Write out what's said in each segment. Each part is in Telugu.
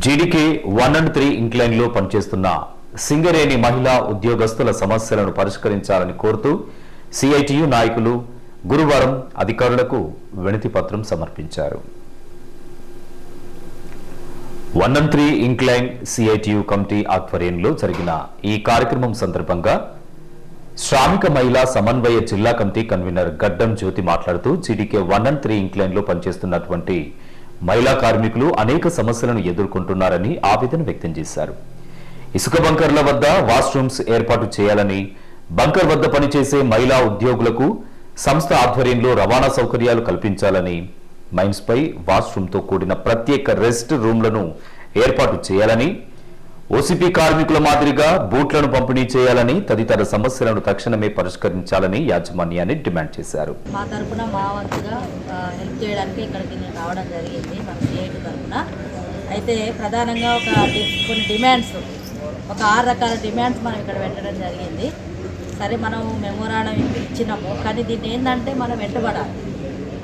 జీడీకే వన్ అండ్ త్రీ ఇంక్లైన్లో పనిచేస్తున్న సింగరేణి మహిళా ఉద్యోగస్తుల సమస్యలను పరిష్కరించాలని కోరుతూ సిఐటియు నాయకులు గురువారం అధికారులకు వినతి పత్రం సమర్పించారు. One and three incline CITU committee ఆధ్వర్యంలో జరిగిన ఈ కార్యక్రమం సందర్భంగా శ్రామిక మహిళా సమన్వయ జిల్లా కమిటీ కన్వీనర్ గడ్డం జ్యోతి మాట్లాడుతూ జీడీకే వన్ అండ్ త్రీ ఇంక్లైన్లో పనిచేస్తున్నటువంటి మహిళా కార్మికులు అనేక సమస్యలను ఎదుర్కొంటున్నారని ఆవేదన వ్యక్తం చేశారు. ఇసుక బంకర్ల వద్ద వాష్రూమ్స్ ఏర్పాటు చేయాలని బంకర్ వద్ద పనిచేసే మహిళా ఉద్యోగులకు సంస్థ ఆధ్వర్యంలో రవాణా సౌకర్యాలు కల్పించాలని మైన్స్పై వాష్రూమ్తో కూడిన ప్రత్యేక రెస్ట్ రూమ్లను ఏర్పాటు చేయాలని ఓసీపీ కార్మికుల మాదిరిగా బూట్లను పంపిణీ చేయాలని తదితర సమస్యలను తక్షణమే పరిష్కరించాలని యాజమాన్యాన్ని డిమాండ్ చేశారు. మా తరపున మా వంతుగా హెల్ప్ చేయడానికి ఇక్కడికి నేను రావడం జరిగింది మన సిఐటి తరపున. అయితే ప్రధానంగా ఒక కొన్ని డిమాండ్స్ ఒక ఆరు రకాల డిమాండ్స్ మనం ఇక్కడ పెట్టడం జరిగింది. సరే మనం మెమోరాండం ఇచ్చినాము కానీ దీన్ని ఏంటంటే మనం వెంటబడాలి.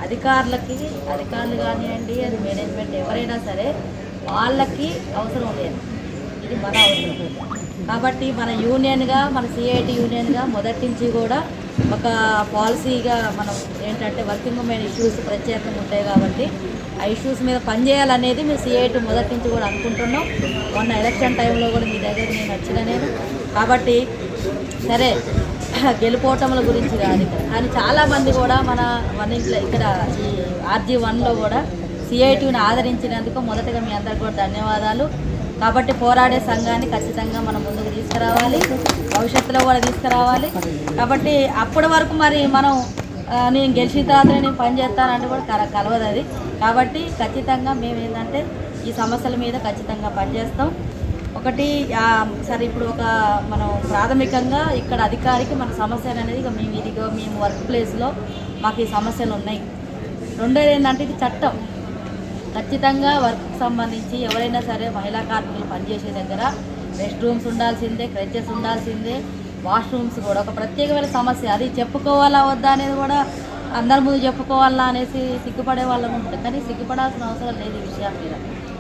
అధికారులకి అధికారులు కానివ్వండి అది మేనేజ్మెంట్ ఎవరైనా సరే వాళ్ళకి అవసరం లేదు. ఇది మన అవసరం. కాబట్టి మన యూనియన్గా మన సిఐటి యూనియన్గా మొదటి నుంచి కూడా ఒక పాలసీగా మనం ఏంటంటే వర్కింగ్ ఉమెన్ ఇష్యూస్ ప్రత్యేకంగా ఉంటాయి కాబట్టి ఆ ఇష్యూస్ మీద పనిచేయాలనేది మేము సిఐటి మొదటి నుంచి కూడా అనుకుంటున్నాం. మొన్న ఎలక్షన్ టైంలో కూడా మీ దగ్గర నేను వచ్చిన నేను. కాబట్టి సరే గెలుపోటముల గురించి కాదు. ఇక్కడ కానీ చాలామంది కూడా మన మన ఇంట్లో ఇక్కడ ఈ ఆర్జీ వన్లో కూడా సిఐటిని ఆదరించినందుకు మొదటగా మీ అందరికి కూడా ధన్యవాదాలు. కాబట్టి పోరాడే సంఘాన్ని ఖచ్చితంగా మనం ముందుకు తీసుకురావాలి. భవిష్యత్తులో కూడా తీసుకురావాలి. కాబట్టి అప్పటి వరకు మరి మనం నేను గెలిచిన తర్వాత నేను పని చేస్తానంటే కూడా కల కలవదు అది. కాబట్టి ఖచ్చితంగా మేము ఏంటంటే ఈ సమస్యల మీద ఖచ్చితంగా పనిచేస్తాం ఒకటి సరే ఇప్పుడు ఒక మనం ప్రాథమికంగా ఇక్కడ అధికారికి మన సమస్యలు అనేది ఇక మేము ఇదిగో మేము వర్క్ ప్లేస్లో మాకు ఈ సమస్యలు ఉన్నాయి. రెండోది ఏంటంటే ఇది చట్టం. ఖచ్చితంగా వర్క్కి సంబంధించి ఎవరైనా సరే మహిళా కార్మికులు పనిచేసే దగ్గర రెస్ట్ రూమ్స్ ఉండాల్సిందే క్రెచెస్ ఉండాల్సిందే వాష్రూమ్స్ కూడా. ఒక ప్రత్యేకమైన సమస్య. అది చెప్పుకోవాలా వద్దా అనేది కూడా అందరి ముందు చెప్పుకోవాలా అనేసి సిగ్గుపడే వాళ్ళం ఉంటుంది కానీ సిగ్గుపడాల్సిన అవసరం లేదు ఈ విషయం మీద.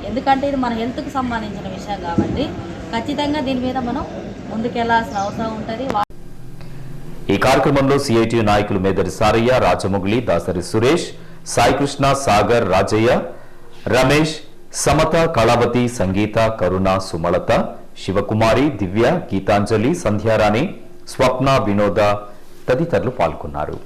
ఎందుకంటే ఇది మన హెల్త్కి సంబంధించిన విషయం కాబట్టి ఖచ్చితంగా దీని మీద మనం ముందుకెళ్ళాల్సిన అవసరం ఉంటుంది. ఈ కార్యక్రమంలో సిఐటి నాయకులు మేదరి సారయ్య రాజమొగిలి దాసరి సురేష్ సాయికృష్ణ సాగర్ రాజయ్య రమేష్ సమత కళావతి సంగీత కరుణ సుమలత శివకుమారి దివ్య గీతాంజలి సంధ్యారాణి స్వప్న వినోద తదితరులు పాల్గొన్నారు.